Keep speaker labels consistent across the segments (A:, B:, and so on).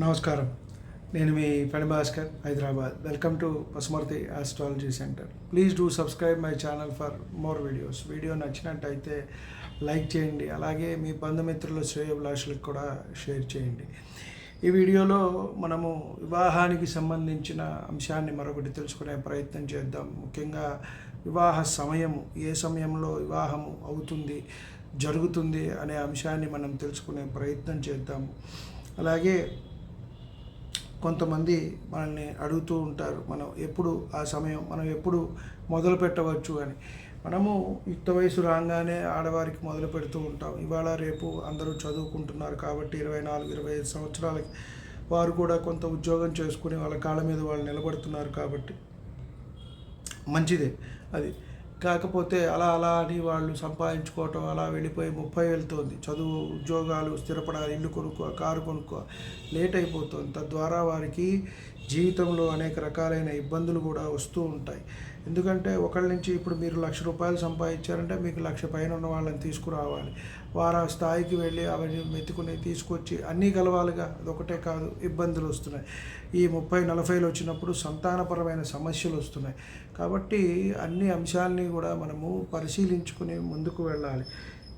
A: నమస్కారం. నేను మీ Phani Bhaskar Hyderabad. Welcome to Pasumarthi astrology centre please do subscribe my channel for more videos video నచ్చినట్టయితే like చేయండి. అలాగే మీ బంధుమిత్రుల శ్రేయభిలాషులకు కూడా షేర్ చేయండి. ఈ వీడియోలో మనము వివాహానికి సంబంధించిన అంశాన్ని మరొకటి తెలుసుకునే ప్రయత్నం చేద్దాం. ముఖ్యంగా వివాహ సమయము ఏ సమయంలో వివాహము అవుతుంది జరుగుతుంది అనే అంశాన్ని మనం తెలుసుకునే ప్రయత్నం చేద్దాము. అలాగే కొంతమంది మనల్ని అడుగుతూ ఉంటారు మనం ఎప్పుడు ఆ సమయం మనం ఎప్పుడు మొదలు పెట్టవచ్చు అని. మనము యుక్త వయసు రాగానే ఆడవారికి మొదలు పెడుతూ ఉంటాం. ఇవాళ రేపు అందరూ చదువుకుంటున్నారు కాబట్టి ఇరవై నాలుగు ఇరవై ఐదు సంవత్సరాలకి వారు కూడా కొంత ఉద్యోగం చేసుకుని వాళ్ళ కాళ్ళ మీద వాళ్ళు నిలబడుతున్నారు కాబట్టి మంచిదే అది. కాకపోతే అలా అలా అని వాళ్ళు సంపాదించుకోవటం అలా వెళ్ళిపోయి ముప్పై వెళ్తుంది. చదువు ఉద్యోగాలు స్థిరపడాలి ఇల్లు కొనుక్కో కారు కొనుక్కో లేట్ అయిపోతుంది. తద్వారా వారికి జీవితంలో అనేక రకాలైన ఇబ్బందులు కూడా వస్తూ ఉంటాయి. ఎందుకంటే ఒకళ్ళ నుంచి ఇప్పుడు మీరు లక్ష రూపాయలు సంపాదించారంటే మీకు లక్ష పైన ఉన్న వాళ్ళని తీసుకురావాలి. వారు ఆ స్థాయికి వెళ్ళి అవన్నీ మెత్తుకుని తీసుకొచ్చి అన్నీ కలవాలిగా. అదొకటే కాదు ఇబ్బందులు వస్తున్నాయి. ఈ ముప్పై నలభైలు వచ్చినప్పుడు సంతానపరమైన సమస్యలు వస్తున్నాయి. కాబట్టి అన్ని అంశాలని కూడా మనము పరిశీలించుకుని ముందుకు వెళ్ళాలి.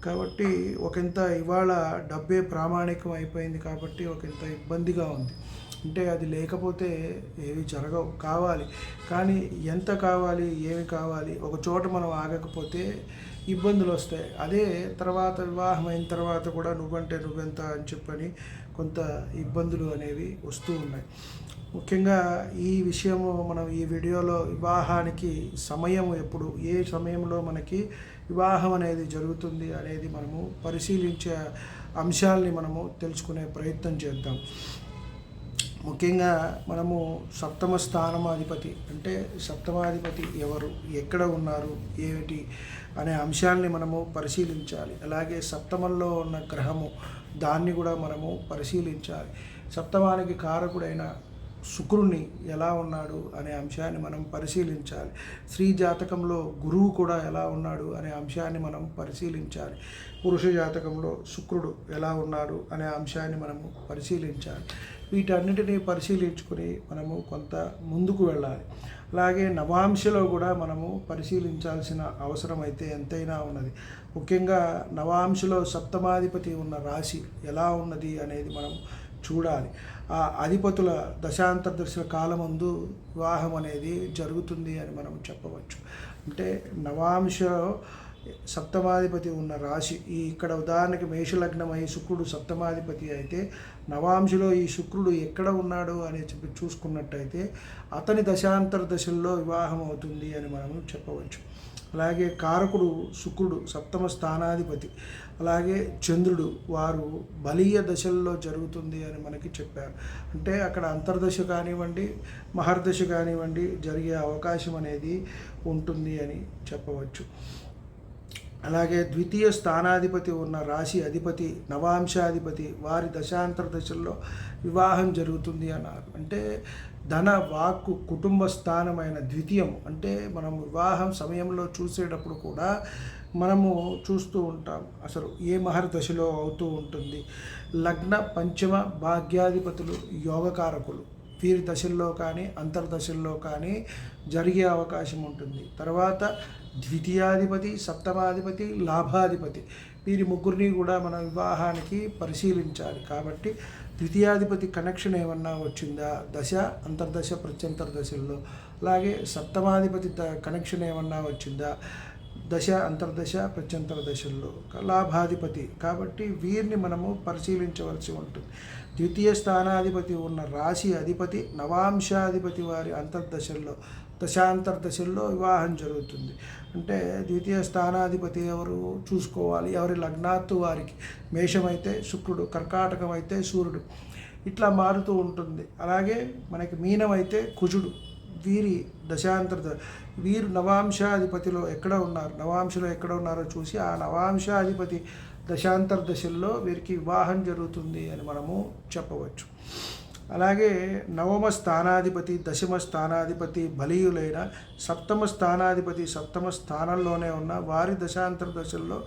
A: కాబట్టి ఒకంత ఇవాళ డబ్బే ప్రామాణికం అయిపోయింది కాబట్టి ఒకంత ఇబ్బందిగా ఉంది. అంటే అది లేకపోతే ఏవి జరగవు. కావాలి. కానీ ఎంత కావాలి ఏమి కావాలి ఒక చోట మనం ఆగకపోతే ఇబ్బందులు వస్తాయి. అదే తర్వాత వివాహం అయిన తర్వాత కూడా నువ్వంటే నువ్వెంత అని చెప్పని కొంత ఇబ్బందులు అనేవి వస్తూ ఉన్నాయి. ముఖ్యంగా ఈ విషయము మనం ఈ వీడియోలో వివాహానికి సమయం ఎప్పుడు ఏ సమయంలో మనకి వివాహం అనేది జరుగుతుంది అనేది మనము పరిశీలించే అంశాలని మనము తెలుసుకునే ప్రయత్నం చేద్దాం. ముఖ్యంగా మనము సప్తమ స్థానమాధిపతి అంటే సప్తమాధిపతి ఎవరు ఎక్కడ ఉన్నారు ఏమిటి అనే అంశాన్ని మనము పరిశీలించాలి. అలాగే సప్తమంలో ఉన్న గ్రహము దాన్ని కూడా మనము పరిశీలించాలి. సప్తమానికి కారకుడైన శుక్రుని ఎలా ఉన్నాడు అనే అంశాన్ని మనం పరిశీలించాలి. స్త్రీ జాతకంలో గురువు కూడా ఎలా ఉన్నాడు అనే అంశాన్ని మనం పరిశీలించాలి. పురుష జాతకంలో శుక్రుడు ఎలా ఉన్నాడు అనే అంశాన్ని మనము పరిశీలించాలి. వీటన్నిటిని పరిశీలించుకుని మనము కొంత ముందుకు వెళ్ళాలి. అలాగే నవాంశలో కూడా మనము పరిశీలించాల్సిన అవసరం అయితే ఎంతైనా ఉన్నది. ముఖ్యంగా నవాంశలో సప్తమాధిపతి ఉన్న రాశి ఎలా ఉన్నది అనేది మనం చూడాలి. ఆ అధిపతుల దశాంతర కాలమందు వివాహం అనేది జరుగుతుంది అని మనం చెప్పవచ్చు. అంటే నవాంశలో సప్తమాధిపతి ఉన్న రాశి. ఈ ఇక్కడ ఉదాహరణకి మేషలగ్నమై శుక్రుడు సప్తమాధిపతి అయితే నవాంశలో ఈ శుక్రుడు ఎక్కడ ఉన్నాడు అని చెప్పి చూసుకున్నట్టయితే అతని దశాంతర దశల్లో వివాహం అవుతుంది అని మనం చెప్పవచ్చు. అలాగే కారకుడు శుక్రుడు సప్తమ స్థానాధిపతి. అలాగే చంద్రుడు వారు బలీయ దశల్లో జరుగుతుంది అని మనకి చెప్పారు. అంటే అక్కడ అంతర్దశ కానివ్వండి మహర్దశ కానివ్వండి జరిగే అవకాశం అనేది ఉంటుంది అని చెప్పవచ్చు. అలాగే ద్వితీయ స్థానాధిపతి ఉన్న రాశి అధిపతి నవాంశాధిపతి వారి దశాంతర దశల్లో వివాహం జరుగుతుంది అన్నారు. అంటే ధన వాక్కు కుటుంబ స్థానమైన ద్వితీయం అంటే మనం వివాహం సమయంలో చూసేటప్పుడు కూడా మనము చూస్తూ ఉంటాం. అసలు ఏ మహర్దశలో అవుతూ ఉంటుంది? లగ్న పంచమ భాగ్యాధిపతులు యోగకారకులు. వీరి దశల్లో కానీ అంతర్దశల్లో కానీ జరిగే అవకాశం ఉంటుంది. తర్వాత ద్వితీయాధిపతి సప్తమాధిపతి లాభాధిపతి. వీరి ముగ్గురిని కూడా మన వివాహానికి పరిశీలించాలి. కాబట్టి ద్వితీయాధిపతి కనెక్షన్ ఏమన్నా వచ్చిందా? దశ అంతర్దశ ప్రత్యంతర దశల్లో అలాగే సప్తమాధిపతి ద- కనెక్షన్ ఏమన్నా వచ్చిందా? దశ అంతర్దశ ప్రత్యంతర దశల్లో లాభాధిపతి. కాబట్టి వీరిని మనము పరిశీలించవలసి ఉంటుంది. ద్వితీయ స్థానాధిపతి ఉన్న రాశి అధిపతి నవాంశాధిపతి వారి అంతర్దశల్లో దశాంతర్దశల్లో వివాహం జరుగుతుంది. అంటే ద్వితీయ స్థానాధిపతి ఎవరు చూసుకోవాలి? ఎవరి లగ్నాత్తు వారికి? మేషమైతే శుక్రుడు కర్కాటకం అయితే సూర్యుడు. ఇట్లా మారుతూ ఉంటుంది. అలాగే మనకి మీనమైతే కుజుడు. వీరి దశాంతర వీరు నవాంశాధిపతిలో ఎక్కడ ఉన్నారు నవాంశలో ఎక్కడ ఉన్నారో చూసి ఆ నవాంశాధిపతి దశాంతర దశల్లో వీరికి వివాహం జరుగుతుంది అని మనము చెప్పవచ్చు. అలాగే నవమ స్థానాధిపతి దశమ స్థానాధిపతి బలీయులైన సప్తమ స్థానాధిపతి సప్తమ స్థానంలోనే ఉన్న వారి దశాంతర దశల్లో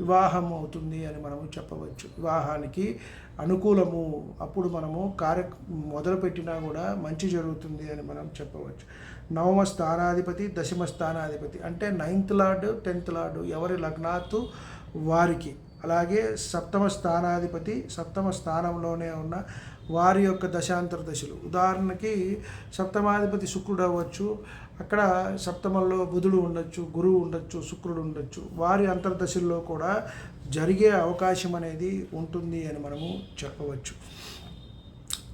A: వివాహం అవుతుంది అని మనము చెప్పవచ్చు. వివాహానికి అనుకూలము అప్పుడు మనము కార్య మొదలుపెట్టినా కూడా మంచి జరుగుతుంది అని మనం చెప్పవచ్చు. నవమ స్థానాధిపతి దశమ స్థానాధిపతి అంటే నైన్త్ లార్డ్ టెన్త్ లార్డు ఎవరి లగ్నాత్తు వారికి. అలాగే సప్తమ స్థానాధిపతి సప్తమ స్థానంలోనే ఉన్న వారి యొక్క దశాంతర దశలు. ఉదాహరణకి సప్తమాధిపతి శుక్రుడు అవ్వచ్చు అక్కడ సప్తమంలో బుధుడు ఉండొచ్చు గురువు ఉండొచ్చు శుక్రుడు ఉండొచ్చు. వారి అంతర్దశల్లో కూడా జరిగే అవకాశం అనేది ఉంటుంది అని మనము చెప్పవచ్చు.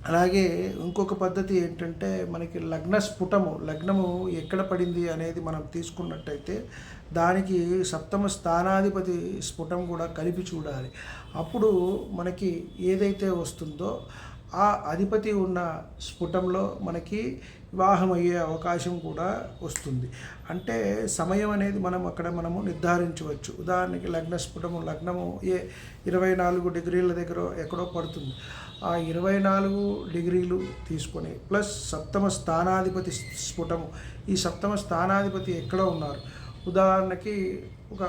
A: అలాగే ఇంకొక పద్ధతి ఏంటంటే మనకి లగ్న స్ఫుటము లగ్నము ఎక్కడ పడింది అనేది మనం తీసుకున్నట్టయితే దానికి సప్తమ స్థానాధిపతి స్ఫుటం కూడా కలిపి చూడాలి. అప్పుడు మనకి ఏదైతే వస్తుందో ఆ అధిపతి ఉన్న స్ఫుటంలో మనకి వివాహం అయ్యే అవకాశం కూడా వస్తుంది. అంటే సమయం అనేది మనం అక్కడ మనము నిర్ధారించవచ్చు. ఉదాహరణకి లగ్న స్ఫుటము లగ్నము ఏ ఇరవై నాలుగు డిగ్రీల దగ్గర ఎక్కడో పడుతుంది. ఆ ఇరవై నాలుగు డిగ్రీలు తీసుకొని ప్లస్ సప్తమ స్థానాధిపతి స్ఫుటము. ఈ సప్తమ స్థానాధిపతి ఎక్కడ ఉన్నారు? ఉదాహరణకి ఒక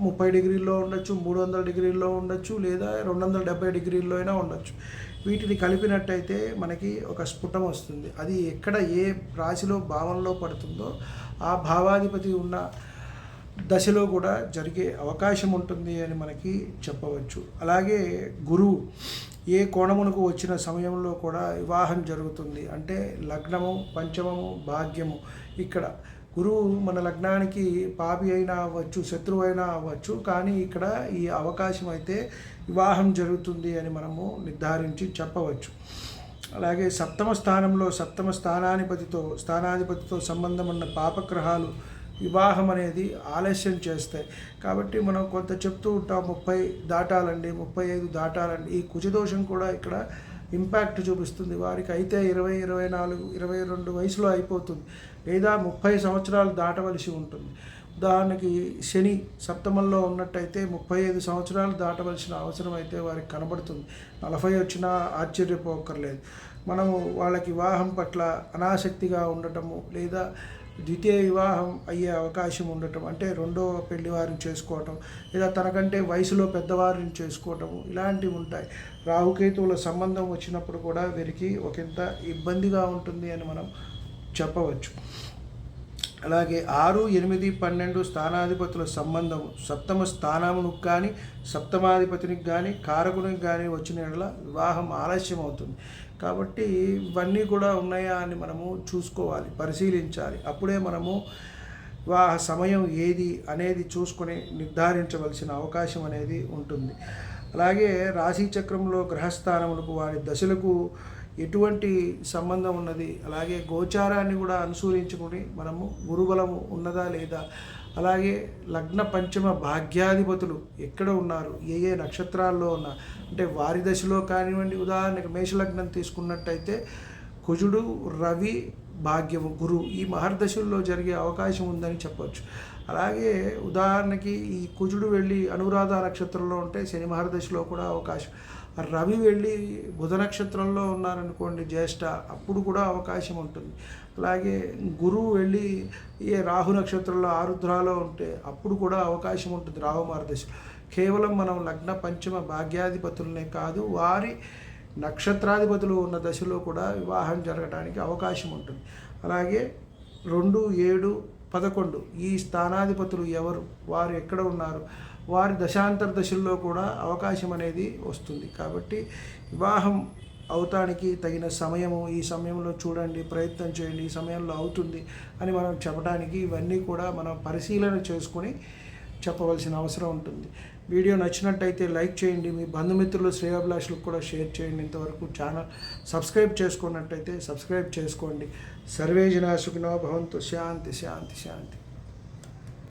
A: ముప్పై డిగ్రీల్లో ఉండొచ్చు మూడు వందల డిగ్రీల్లో ఉండొచ్చు లేదా రెండు వందల డెబ్బై డిగ్రీల్లో అయినా ఉండొచ్చు. వీటిని కలిపినట్టయితే మనకి ఒక స్ఫుటం వస్తుంది. అది ఎక్కడ ఏ రాశిలో భావంలో పడుతుందో ఆ భావాధిపతి ఉన్న దశలో కూడా జరిగే అవకాశం ఉంటుంది అని మనకి చెప్పవచ్చు. అలాగే గురువు ఏ కోణమునకు వచ్చిన సమయంలో కూడా వివాహం జరుగుతుంది. అంటే లగ్నము పంచమము భాగ్యము ఇక్కడ గురువు మన లగ్నానికి పాపి అయినా అవ్వచ్చు శత్రువు అయినా అవ్వచ్చు కానీ ఇక్కడ ఈ అవకాశం అయితే వివాహం జరుగుతుంది అని మనము నిర్ధారించి చెప్పవచ్చు. అలాగే సప్తమ స్థానంలో సప్తమ స్థానాధిపతితో స్థానాధిపతితో సంబంధం ఉన్న పాపగ్రహాలు వివాహం అనేది ఆలస్యం చేస్తాయి. కాబట్టి మనం కొంత చెప్తూ ఉంటాం ముప్పై దాటాలండి ముప్పై ఐదు దాటాలండి. ఈ కుజదోషం కూడా ఇక్కడ ఇంపాక్ట్ చూపిస్తుంది. వారికి అయితే ఇరవై ఇరవై నాలుగు ఇరవై రెండు వయసులో అయిపోతుంది. లేదా ముప్పై సంవత్సరాలు దాటవలసి ఉంటుంది. ఉదాహరణకి శని సప్తమంలో ఉన్నట్టయితే ముప్పై ఐదు సంవత్సరాలు దాటవలసిన అవసరం అయితే వారికి కనబడుతుంది. నలభై వచ్చినా ఆశ్చర్యపోకర్లేదు. మనము వాళ్ళకి వివాహం పట్ల అనాసక్తిగా ఉండటము లేదా ద్వితీయ వివాహం అయ్యే అవకాశం ఉండటం అంటే రెండో పెళ్ళి వారిని చేసుకోవటం లేదా తనకంటే వయసులో పెద్దవారిని చేసుకోవటము ఇలాంటివి ఉంటాయి. రాహుకేతువుల సంబంధం వచ్చినప్పుడు కూడా వీరికి ఒకంత ఇబ్బందిగా ఉంటుంది అని మనం చెప్పవచ్చు. అలాగే ఆరు ఎనిమిది పన్నెండు స్థానాధిపతుల సంబంధం సప్తమ స్థానమునికి కానీ సప్తమాధిపతినికి కానీ కారకునికి కానీ వచ్చిన వివాహం ఆలస్యం అవుతుంది కాబట్టి ఇవన్నీ కూడా ఉన్నాయా అని మనము చూసుకోవాలి పరిశీలించాలి. అప్పుడే మనము ఆ సమయం ఏది అనేది చూసుకొని నిర్ధారించవలసిన అవకాశం అనేది ఉంటుంది. అలాగే రాశి చక్రంలో గ్రహస్థానములకు వారి దశలకు ఎటువంటి సంబంధం ఉన్నది? అలాగే గోచారాన్ని కూడా అనుసరించుకొని మనము గురుబలము ఉన్నదా లేదా? అలాగే లగ్న పంచమ భాగ్యాధిపతులు ఎక్కడ ఉన్నారు? ఏ ఏ నక్షత్రాల్లో ఉన్నా అంటే వారి దశలో కానివ్వండి ఉదాహరణకు మేషలగ్నం తీసుకున్నట్టయితే కుజుడు రవి భాగ్యము గురువు ఈ మహర్దశల్లో జరిగే అవకాశం ఉందని చెప్పవచ్చు అలాగే ఉదాహరణకి ఈ కుజుడు వెళ్ళి అనురాధ నక్షత్రంలో ఉంటే శని మహర్దశలో కూడా అవకాశం. రవి వెళ్ళి బుధ నక్షత్రంలో ఉన్నారనుకోండి జ్యేష్ఠ అప్పుడు కూడా అవకాశం ఉంటుంది. అలాగే గురువు వెళ్ళి ఏ రాహు నక్షత్రంలో ఆరుద్రాలో ఉంటే అప్పుడు కూడా అవకాశం ఉంటుంది రాహు మహర్దశ కేవలం మనం లగ్న పంచమ భాగ్యాధిపతులనే కాదు వారి నక్షత్రాధిపతులు ఉన్న దశలో కూడా వివాహం జరగడానికి అవకాశం ఉంటుంది. అలాగే రెండు ఏడు పదకొండు ఈ స్థానాధిపతులు ఎవరు? వారు ఎక్కడ ఉన్నారు? వారి దశాంతర దశల్లో కూడా అవకాశం అనేది వస్తుంది. కాబట్టి వివాహం అవటానికి తగిన సమయము ఈ సమయంలో చూడండి ప్రయత్నం చేయండి ఈ సమయంలో అవుతుంది అని మనం చెప్పడానికి ఇవన్నీ కూడా మనం పరిశీలన చేసుకొని చెప్పవలసిన అవసరం ఉంటుంది. వీడియో నచ్చినట్టయితే లైక్ చేయండి. మీ బంధుమిత్రులు శ్రేయాభిలాషులకు కూడా షేర్ చేయండి. ఇంతవరకు ఛానల్ సబ్స్క్రైబ్ చేసుకున్నట్టయితే సబ్స్క్రైబ్ చేసుకోండి. సర్వే జనా భవంతు. శాంతి శాంతి శాంతి.